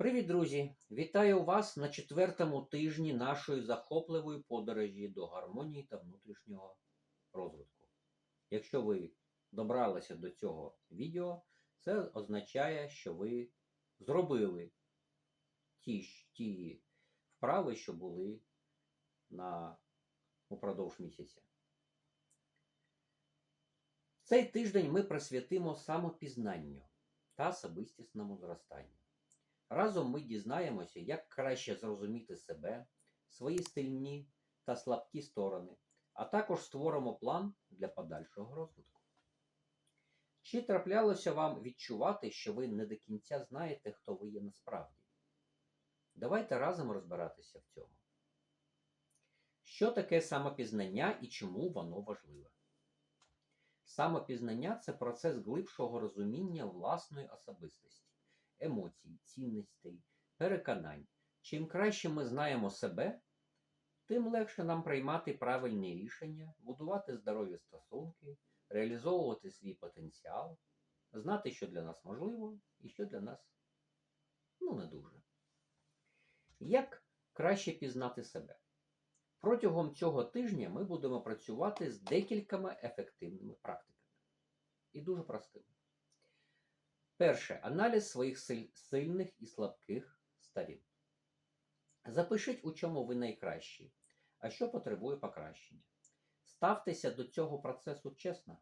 Привіт, друзі! Вітаю вас на четвертому тижні нашої захопливої подорожі до гармонії та внутрішнього розвитку. Якщо ви добралися до цього відео, це означає, що ви зробили ті, ті вправи, що були на, упродовж місяця. Цей тиждень ми присвятимо самопізнанню та особистісному зростанню. Разом ми дізнаємося, як краще зрозуміти себе, свої сильні та слабкі сторони, а також створимо план для подальшого розвитку. Чи траплялося вам відчувати, що ви не до кінця знаєте, хто ви є насправді? Давайте разом розбиратися в цьому. Що таке самопізнання і чому воно важливе? Самопізнання це процес глибшого розуміння власної особистості емоцій, цінностей, переконань. Чим краще ми знаємо себе, тим легше нам приймати правильні рішення, будувати здорові стосунки, реалізовувати свій потенціал, знати, що для нас можливо і що для нас ну, не дуже. Як краще пізнати себе? Протягом цього тижня ми будемо працювати з декількома ефективними практиками. І дуже простими. Перше. Аналіз своїх сильних і слабких сторін. Запишіть, у чому ви найкращі, а що потребує покращення. Ставтеся до цього процесу чесно,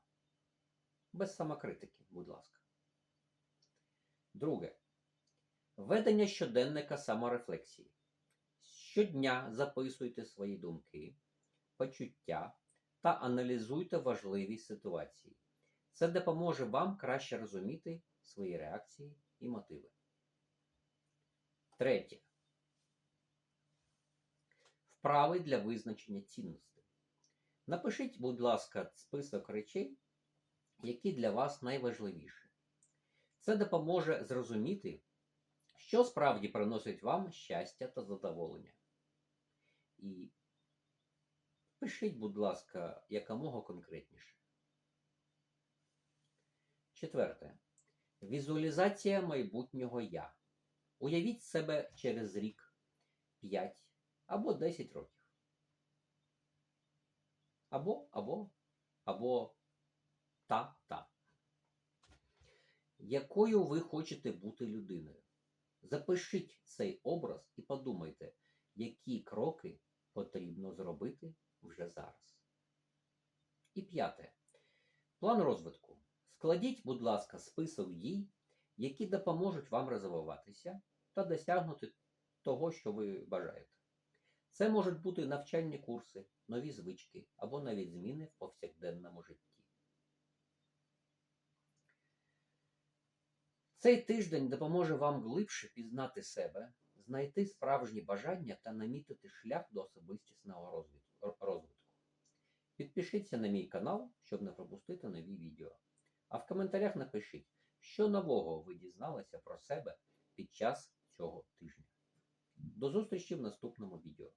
без самокритики, будь ласка. Друге. Ведення щоденника саморефлексії. Щодня записуйте свої думки, почуття та аналізуйте важливі ситуації. Це допоможе вам краще розуміти свої реакції і мотиви. Третє. Вправи для визначення цінностей. Напишіть, будь ласка, список речей, які для вас найважливіші. Це допоможе зрозуміти, що справді приносить вам щастя та задоволення. І пишіть, будь ласка, якомога конкретніше. Четверте. Візуалізація майбутнього я. Уявіть себе через рік, 5 або 10 років. Або, або, або та, та. Якою ви хочете бути людиною? Запишіть цей образ і подумайте, які кроки потрібно зробити вже зараз. І п'яте. План розвитку. Складіть, будь ласка, список дій, які допоможуть вам розвиватися та досягнути того, що ви бажаєте. Це можуть бути навчальні курси, нові звички або навіть зміни в повсякденному житті. Цей тиждень допоможе вам глибше пізнати себе, знайти справжні бажання та намітити шлях до особистісного розвитку. Підпишіться на мій канал, щоб не пропустити нові відео. А в коментарях напишіть, що нового ви дізналися про себе під час цього тижня. До зустрічі в наступному відео.